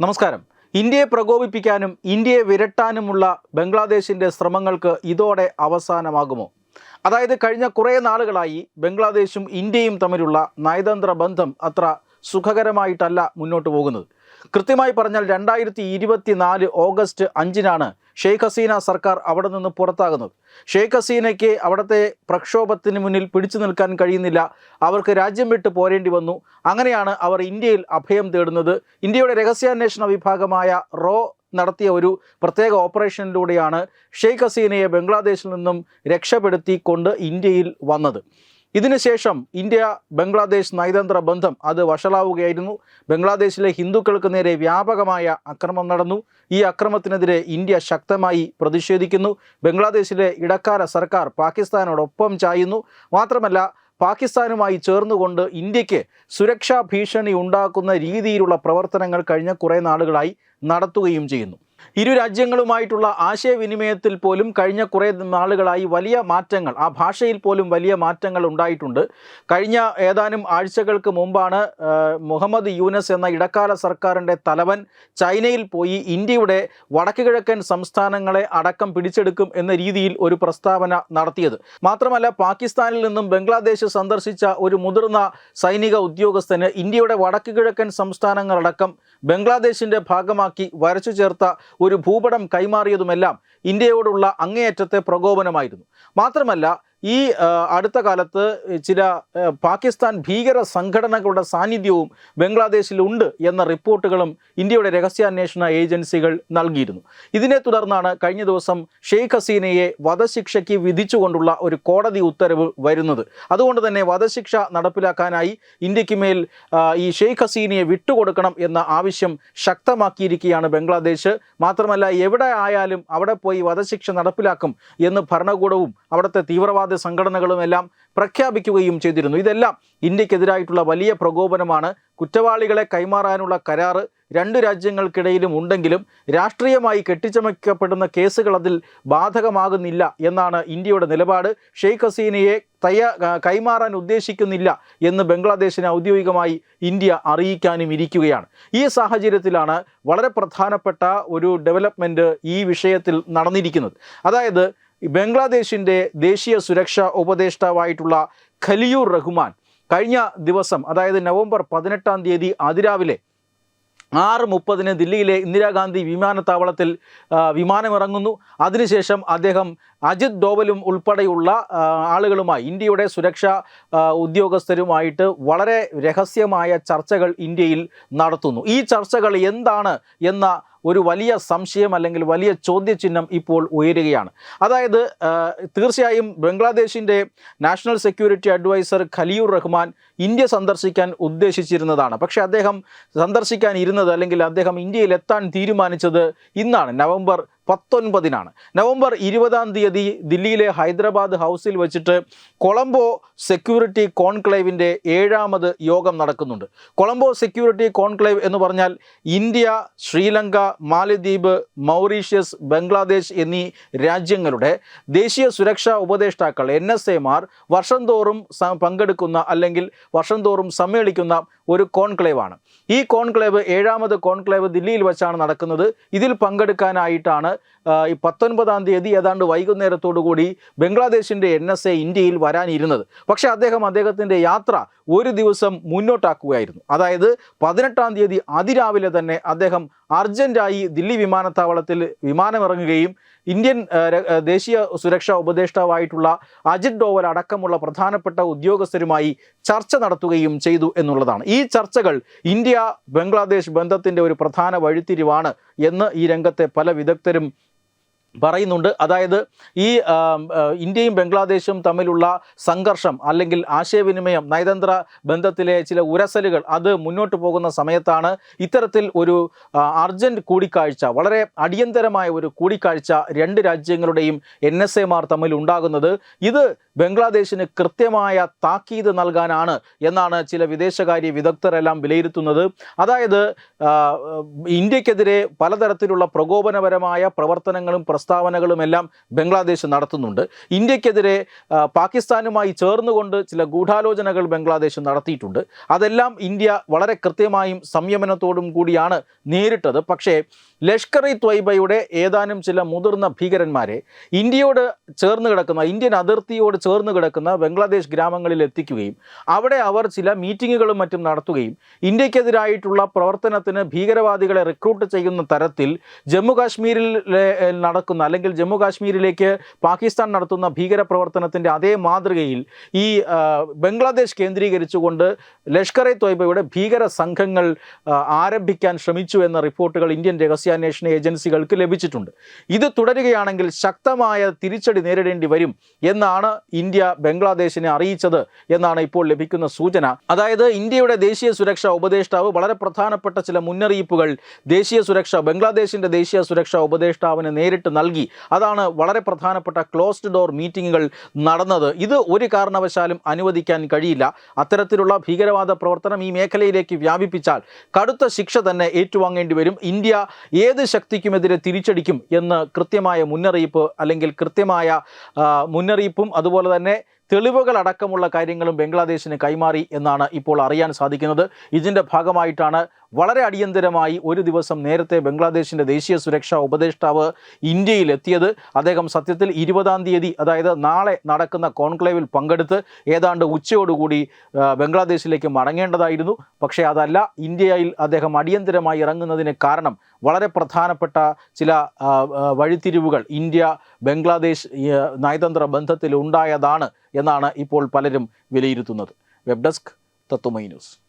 നമസ്കാരം. ഇന്ത്യയെ പ്രകോപിപ്പിക്കാനും ഇന്ത്യയെ വിരട്ടാനുമുള്ള ബംഗ്ലാദേശിന്റെ ശ്രമങ്ങൾക്ക് ഇതോടെ അവസാനമാകുമോ? അതായത് കഴിഞ്ഞ കുറേ നാളുകളായി ബംഗ്ലാദേശും ഇന്ത്യയും തമ്മിലുള്ള നയതന്ത്ര ബന്ധം അത്ര സുഖകരമായിട്ടല്ല മുന്നോട്ട് പോകുന്നത്. കൃത്യമായി പറഞ്ഞാൽ രണ്ടായിരത്തി ഇരുപത്തി നാല് ഓഗസ്റ്റ് അഞ്ചിനാണ് ഷെയ്ഖ് ഹസീന സർക്കാർ അവിടെ നിന്ന് പുറത്താകുന്നത്. ഷെയ്ഖ് ഹസീനയ്ക്ക് അവിടുത്തെ പ്രക്ഷോഭത്തിന് മുന്നിൽ പിടിച്ചു നിൽക്കാൻ കഴിയുന്നില്ല. അവർക്ക് രാജ്യം വിട്ട് പോരേണ്ടി വന്നു. അങ്ങനെയാണ് അവർ ഇന്ത്യയിൽ അഭയം തേടുന്നത്. ഇന്ത്യയുടെ രഹസ്യാന്വേഷണ വിഭാഗമായ റോ നടത്തിയ ഒരു പ്രത്യേക ഓപ്പറേഷനിലൂടെയാണ് ഷെയ്ഖ് ഹസീനയെ ബംഗ്ലാദേശിൽ നിന്നും രക്ഷപ്പെടുത്തിക്കൊണ്ട് ഇന്ത്യയിൽ വന്നത്. ഇതിനുശേഷം ഇന്ത്യ ബംഗ്ലാദേശ് നയതന്ത്ര ബന്ധം അത് വഷളാവുകയായിരുന്നു. ബംഗ്ലാദേശിലെ ഹിന്ദുക്കൾക്ക് നേരെ വ്യാപകമായ അക്രമം നടന്നു. ഈ അക്രമത്തിനെതിരെ ഇന്ത്യ ശക്തമായി പ്രതിഷേധിക്കുന്നു. ബംഗ്ലാദേശിലെ ഇടക്കാല സർക്കാർ പാകിസ്ഥാനോടൊപ്പം ചായുന്നു. മാത്രമല്ല പാകിസ്ഥാനുമായി ചേർന്നുകൊണ്ട് ഇന്ത്യയ്ക്ക് സുരക്ഷാ ഭീഷണി ഉണ്ടാക്കുന്ന രീതിയിലുള്ള പ്രവർത്തനങ്ങൾ കഴിഞ്ഞ കുറേ നാളുകളായി നടത്തുകയും ചെയ്യുന്നു. ഇരു രാജ്യങ്ങളുമായിട്ടുള്ള ആശയവിനിമയത്തിൽ പോലും കഴിഞ്ഞ കുറേ നാളുകളായി വലിയ മാറ്റങ്ങൾ ആ ഭാഷയിൽ പോലും വലിയ മാറ്റങ്ങൾ ഉണ്ടായിട്ടുണ്ട്. കഴിഞ്ഞ ഏതാനും ആഴ്ചകൾക്ക് മുമ്പാണ് മുഹമ്മദ് യൂനസ് എന്ന ഇടക്കാല സർക്കാരിന്റെ തലവൻ ചൈനയിൽ പോയി ഇന്ത്യയുടെ വടക്ക് കിഴക്കൻ സംസ്ഥാനങ്ങളെ അടക്കം പിടിച്ചെടുക്കും എന്ന രീതിയിൽ ഒരു പ്രസ്താവന നടത്തിയത്. മാത്രമല്ല പാകിസ്ഥാനിൽ നിന്നും ബംഗ്ലാദേശ് സന്ദർശിച്ച ഒരു മുതിർന്ന സൈനിക ഉദ്യോഗസ്ഥന് ഇന്ത്യയുടെ വടക്ക് കിഴക്കൻ സംസ്ഥാനങ്ങളടക്കം ബംഗ്ലാദേശിന്റെ ഭാഗമാക്കി വരച്ചു ചേർത്ത ഒരു ഭൂപടം കൈമാറിയതുമെല്ലാം ഇന്ത്യയോടുള്ള അങ്ങേയറ്റത്തെ പ്രകോപനമായിരുന്നു. മാത്രമല്ല ഈ അടുത്ത കാലത്ത് ചില പാകിസ്ഥാൻ ഭീകര സംഘടനകളുടെ സാന്നിധ്യവും ബംഗ്ലാദേശിലുണ്ട് എന്ന റിപ്പോർട്ടുകളും ഇന്ത്യയുടെ രഹസ്യാന്വേഷണ ഏജൻസികൾ നൽകിയിരുന്നു. ഇതിനെ തുടർന്നാണ് കഴിഞ്ഞ ദിവസം ഷെയ്ഖ് ഹസീനയെ വധശിക്ഷയ്ക്ക് വിധിച്ചുകൊണ്ടുള്ള ഒരു കോടതി ഉത്തരവ് വരുന്നത്. അതുകൊണ്ട് തന്നെ വധശിക്ഷ നടപ്പിലാക്കാനായി ഇന്ത്യയ്ക്ക് മേൽ ഈ ഷെയ്ഖ് ഹസീനയെ വിട്ടുകൊടുക്കണം എന്ന ആവശ്യം ശക്തമാക്കിയിരിക്കുകയാണ് ബംഗ്ലാദേശ്. മാത്രമല്ല എവിടെ ആയാലും അവിടെ പോയി വധശിക്ഷ നടപ്പിലാക്കും എന്ന് ഭരണകൂടവും അവിടുത്തെ തീവ്രവാദ സംഘടനകളും എല്ലാം പ്രഖ്യാപിക്കുകയും ചെയ്തിരുന്നു. ഇതെല്ലാം ഇന്ത്യക്കെതിരായിട്ടുള്ള വലിയ പ്രകോപനമാണ്. കുറ്റവാളികളെ കൈമാറാനുള്ള കരാറ് രണ്ട് രാജ്യങ്ങൾക്കിടയിലും ഉണ്ടെങ്കിലും രാഷ്ട്രീയമായി കെട്ടിച്ചമയ്ക്കപ്പെടുന്ന കേസുകൾ അതിൽ ബാധകമാകുന്നില്ല എന്നാണ് ഇന്ത്യയുടെ നിലപാട്. ഷെയ്ഖ് ഹസീനയെ തയ്യാ കൈമാറാൻ ഉദ്ദേശിക്കുന്നില്ല എന്ന് ബംഗ്ലാദേശിനെ ഔദ്യോഗികമായി ഇന്ത്യ അറിയിക്കാനും ഇരിക്കുകയാണ്. ഈ സാഹചര്യത്തിലാണ് വളരെ പ്രധാനപ്പെട്ട ഒരു ഡെവലപ്മെന്റ് ഈ വിഷയത്തിൽ നടന്നിരിക്കുന്നത്. അതായത് ബംഗ്ലാദേശിന്റെ ദേശീയ സുരക്ഷാ ഉപദേഷ്ടാവായിട്ടുള്ള ഖലിയൂർ റഹ്മാൻ കഴിഞ്ഞ ദിവസം അതായത് നവംബർ പതിനെട്ടാം തീയതി അതിരാവിലെ ആറ് മുപ്പതിന് ദില്ലിയിലെ ഇന്ദിരാഗാന്ധി വിമാനത്താവളത്തിൽ വിമാനമിറങ്ങുന്നു. അതിനുശേഷം അദ്ദേഹം അജിത് ഡോവലും ഉൾപ്പെടെയുള്ള ആളുകളുമായി ഇന്ത്യയുടെ സുരക്ഷാ ഉദ്യോഗസ്ഥരുമായിട്ട് വളരെ രഹസ്യമായ ചർച്ചകൾ ഇന്ത്യയിൽ നടത്തുന്നു. ഈ ചർച്ചകൾ എന്താണ് എന്ന ഒരു വലിയ സംശയം അല്ലെങ്കിൽ വലിയ ചോദ്യചിഹ്നം ഇപ്പോൾ ഉയരുകയാണ്. അതായത് തീർച്ചയായും ബംഗ്ലാദേശിന്റെ national security adviser Khalilur Rahman India സന്ദർശിക്കാൻ ഉദ്ദേശിച്ചിരുന്നതാണ്. പക്ഷേ അദ്ദേഹം സന്ദർശിക്കാൻ ഇരുന്നത് അല്ലെങ്കിൽ അദ്ദേഹം ഇന്ത്യയിൽ എത്താൻ തീരുമാനിച്ചത് ഇന്നാണ് നവംബർ പത്തൊൻപതിനാണ്. നവംബർ ഇരുപതാം തീയതി ദില്ലിയിലെ ഹൈദരാബാദ് ഹൗസിൽ വെച്ചിട്ട് കൊളംബോ സെക്യൂരിറ്റി കോൺക്ലേവിന്റെ ഏഴാമത് യോഗം നടക്കുന്നുണ്ട്. കൊളംബോ സെക്യൂരിറ്റി കോൺക്ലേവ് എന്ന് പറഞ്ഞാൽ ഇന്ത്യ ശ്രീലങ്ക മാലദ്വീപ് മൗറീഷ്യസ് ബംഗ്ലാദേശ് എന്നീ രാജ്യങ്ങളുടെ ദേശീയ സുരക്ഷാ ഉപദേഷ്ടാക്കൾ എൻ എസ് എമാർ വർഷം തോറും പങ്കെടുക്കുന്ന അല്ലെങ്കിൽ വർഷം തോറും സമ്മേളിക്കുന്ന ഒരു കോൺക്ലേവ് ആണ് ഈ കോൺക്ലേവ് ഏഴാമത് കോൺക്ലേവ് ദില്ലിയിൽ വെച്ചാണ് നടക്കുന്നത്. ഇതിൽ പങ്കെടുക്കാനായിട്ടാണ് ഈ പത്തൊൻപതാം തീയതി ഏതാണ്ട് വൈകുന്നേരത്തോടു കൂടി ബംഗ്ലാദേശിന്റെ എൻ എസ് എ ഇന്ത്യയിൽ വരാനിരുന്നത്. പക്ഷേ അദ്ദേഹം അദ്ദേഹത്തിന്റെ യാത്ര ഒരു ദിവസം മുന്നോട്ടാക്കുകയായിരുന്നു. അതായത് പതിനെട്ടാം തീയതി അതിരാവിലെ തന്നെ അദ്ദേഹം അർജന്റായി ദില്ലി വിമാനത്താവളത്തിൽ വിമാനമിറങ്ങുകയും ഇന്ത്യൻ ദേശീയ സുരക്ഷാ ഉപദേഷ്ടാവായിട്ടുള്ള അജിത് ഡോവൽ അടക്കമുള്ള പ്രധാനപ്പെട്ട ഉദ്യോഗസ്ഥരുമായി ചർച്ച നടത്തുകയും ചെയ്തു എന്നുള്ളതാണ്. ഈ ചർച്ചകൾ ഇന്ത്യ ബംഗ്ലാദേശ് ബന്ധത്തിന്റെ ഒരു പ്രധാന വഴിത്തിരിവാണ് എന്ന് ഈ രംഗത്തെ പല വിദഗ്ധരും പറയുന്നുണ്ട്. അതായത് ഈ ഇന്ത്യയും ബംഗ്ലാദേശും തമ്മിലുള്ള സംഘർഷം അല്ലെങ്കിൽ ആശയവിനിമയം നയതന്ത്ര ബന്ധത്തിലെ ചില ഉരസലുകൾ അത് മുന്നോട്ട് പോകുന്ന സമയത്താണ് ഇത്തരത്തിൽ ഒരു അർജന്റ് കൂടിക്കാഴ്ച വളരെ അടിയന്തരമായ ഒരു കൂടിക്കാഴ്ച രണ്ട് രാജ്യങ്ങളുടെയും എൻ എസ് എമാർ തമ്മിൽ ഉണ്ടാകുന്നത്. ഇത് ബംഗ്ലാദേശിന് കൃത്യമായ താക്കീത് നൽകാനാണ് എന്നാണ് ചില വിദേശകാര്യ വിദഗ്ധരെല്ലാം വിലയിരുത്തുന്നത്. അതായത് ഇന്ത്യക്കെതിരെ പലതരത്തിലുള്ള പ്രകോപനപരമായ പ്രവർത്തനങ്ങളും പ്രസ്താവനകളുമെല്ലാം ബംഗ്ലാദേശ് നടത്തുന്നുണ്ട്. ഇന്ത്യക്കെതിരെ പാകിസ്ഥാനുമായി ചേർന്നുകൊണ്ട് ചില ഗൂഢാലോചനകൾ ബംഗ്ലാദേശ് നടത്തിയിട്ടുണ്ട്. അതെല്ലാം ഇന്ത്യ വളരെ കൃത്യമായും സംയമനത്തോടും കൂടിയാണ് നേരിട്ടത്. പക്ഷേ ലഷ്കർ ഇ ത്വയ്ബയുടെ ഏതാനും ചില മുതിർന്ന ഭീകരന്മാരെ ഇന്ത്യയോട് ചേർന്ന് കിടക്കുന്ന ഇന്ത്യൻ അതിർത്തിയോട് ചേർന്ന് കിടക്കുന്ന ബംഗ്ലാദേശ് ഗ്രാമങ്ങളിൽ എത്തിക്കുകയും അവിടെ അവർ ചില മീറ്റിങ്ങുകളും മറ്റും നടത്തുകയും ഇന്ത്യക്കെതിരായിട്ടുള്ള പ്രവർത്തനത്തിന് ഭീകരവാദികളെ റിക്രൂട്ട് ചെയ്യുന്ന തരത്തിൽ ജമ്മു കാശ്മീരിൽ ഏ, നടക്കുന്ന അല്ലെങ്കിൽ ജമ്മു കാശ്മീരിലേക്ക് പാകിസ്ഥാൻ നടത്തുന്ന ഭീകര പ്രവർത്തനത്തിന്റെ അതേ മാതൃകയിൽ ഈ ബംഗ്ലാദേശ് കേന്ദ്രീകരിച്ചുകൊണ്ട് ലഷ്കർ എ ത്വയ്ബയുടെ ഭീകര സംഘങ്ങൾ ആരംഭിക്കാൻ ശ്രമിച്ചു എന്ന റിപ്പോർട്ടുകൾ ഇന്ത്യൻ രഹസ്യാന്വേഷണ ഏജൻസികൾക്ക് ലഭിച്ചിട്ടുണ്ട്. ഇത് തുടരുകയാണെങ്കിൽ ശക്തമായ തിരിച്ചടി നേരിടേണ്ടി വരും എന്നാണ് ഇന്ത്യ ബംഗ്ലാദേശിനെ അറിയിച്ചത് എന്നാണ് ഇപ്പോൾ ലഭിക്കുന്ന സൂചന. അതായത് ഇന്ത്യയുടെ ദേശീയ സുരക്ഷാ ഉപദേഷ്ടാവ് വളരെ പ്രധാനപ്പെട്ട ചില മുന്നറിയിപ്പുകൾ ദേശീയ സുരക്ഷ ബംഗ്ലാദേശിന്റെ ദേശീയ സുരക്ഷാ ഉപദേഷ്ടാവിന് നേരിട്ട് നൽകി. അതാണ് വളരെ പ്രധാനപ്പെട്ട ക്ലോസ്ഡ് ഡോർ മീറ്റിങ്ങുകൾ നടന്നത്. ഇത് ഒരു കാരണവശാലും അനുവദിക്കാൻ കഴിയില്ല. അത്തരത്തിലുള്ള ഭീകരവാദ പ്രവർത്തനം ഈ മേഖലയിലേക്ക് വ്യാപിപ്പിച്ചാൽ കടുത്ത ശിക്ഷ തന്നെ ഏറ്റുവാങ്ങേണ്ടി വരും. ഇന്ത്യ ഏത് ശക്തിക്കുമെതിരെ തിരിച്ചടിക്കും എന്ന് കൃത്യമായ മുന്നറിയിപ്പ് അല്ലെങ്കിൽ കൃത്യമായ മുന്നറിയിപ്പും അതുപോലെ തന്നെ തെളിവുകൾ അടക്കമുള്ള കാര്യങ്ങളും ബംഗ്ലാദേശിന് കൈമാറി എന്നാണ് ഇപ്പോൾ അറിയാൻ സാധിക്കുന്നത്. ഇതിന്റെ ഭാഗമായിട്ടാണ് വളരെ അടിയന്തരമായി ഒരു ദിവസം നേരത്തെ ബംഗ്ലാദേശിന്റെ ദേശീയ സുരക്ഷാ ഉപദേഷ്ടാവ് ഇന്ത്യയിൽ എത്തിയത്. അദ്ദേഹം സത്യത്തിൽ ഇരുപതാം തീയതി അതായത് നാളെ നടക്കുന്ന കോൺക്ലേവിൽ പങ്കെടുത്ത് ഏതാണ്ട് ഉച്ചയോടുകൂടി ബംഗ്ലാദേശിലേക്ക് മടങ്ങേണ്ടതായിരുന്നു. പക്ഷേ അതല്ല ഇന്ത്യയിൽ അദ്ദേഹം അടിയന്തരമായി ഇറങ്ങുന്നതിന് കാരണം വളരെ പ്രധാനപ്പെട്ട ചില വഴിത്തിരിവുകൾ ഇന്ത്യ ബംഗ്ലാദേശ് നയതന്ത്ര ബന്ധത്തിൽ ഉണ്ടായതാണ് എന്നാണ് ഇപ്പോൾ പലരും വിലയിരുത്തുന്നത്. Web desk Tatwamayi news.